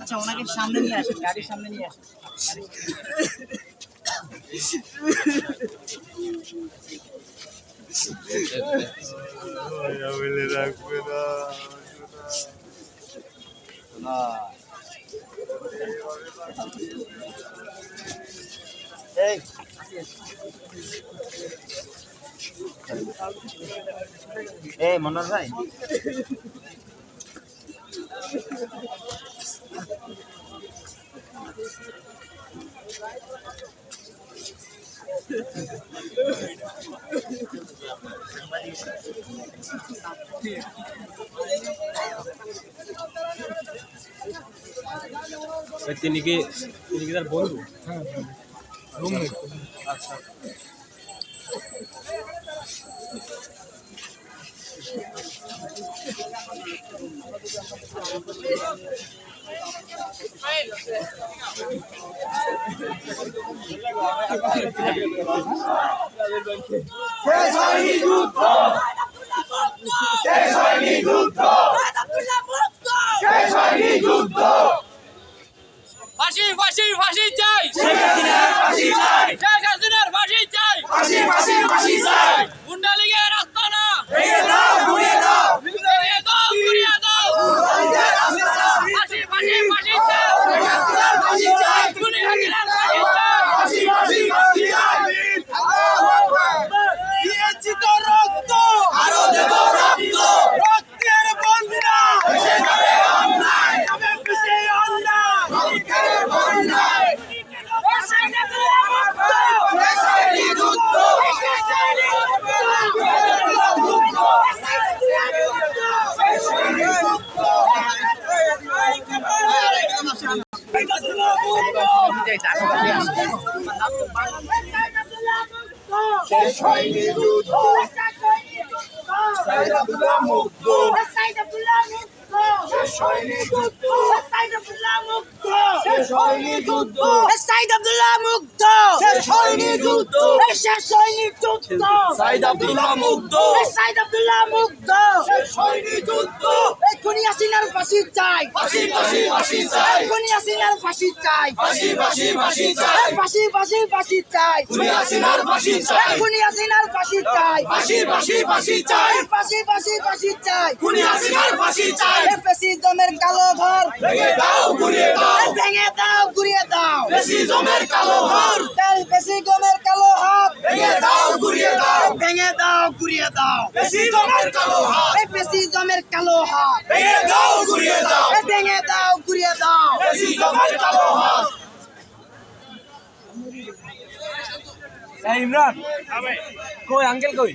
আচ্ছা ওনাকে সামনে নিয়ে আসেন গাড়ির সামনে নিয়ে আসেন। এই এই মনোর ভাই। তিনি কি তিনি কি তার বন্ধু? ফাঁসি ফাঁসি ফাঁসি চাই শেষ হয়নি যুদ্ধ সাইরাবুল্লাহ মুক্ত শেষ হয়নি যুদ্ধ শেষ হয়নি যুদ্ধ সাইদ আব্দুল্লাহ মুক্ত শেষ হয়নি যুদ্ধ শেষ হয়নি যুদ্ধ সাইদ আব্দুল্লাহ মুক্ত সাইদ আব্দুল্লাহ মুক্ত শেষ হয়নি যুদ্ধ এই খুনি হাসিনার ফাঁসি চাই। ফাঁসি ফাঁসি ফাঁসি চাই। খুনি হাসিনার ফাঁসি চাই। ফাঁসি ফাঁসি ফাঁসি চাই। ফাঁসি ফাঁসি ফাঁসি চাই। খুনি হাসিনার ফাঁসি চাই। খুনি হাসিনার ফাঁসি চাই। ফাঁসি ফাঁসি ফাঁসি চাই। ফাঁসি ফাঁসি ফাঁসি চাই। খুনি হাসিনার ফাঁসি চাই। ফেসিজমের কালো ঘর। ভেঙে দাও গুড়িয়ে দাও। ভেঙে দাও ঘুরিয়ে দাও। বেশি কালো ঘর। ফেসিজমের কালো হাত। ভেঙে দাও গুড়িয়ে দাও। ভেঙে দাও ঘুরিয়ে দাও। বেশি জমের কালো হাত ভেঙে দাও গুড়িয়ে দাও ভেঙে দাও ঘুরিয়ে দাও বেশি জমের কালো হাত ইমরান কই আঙ্কেল কই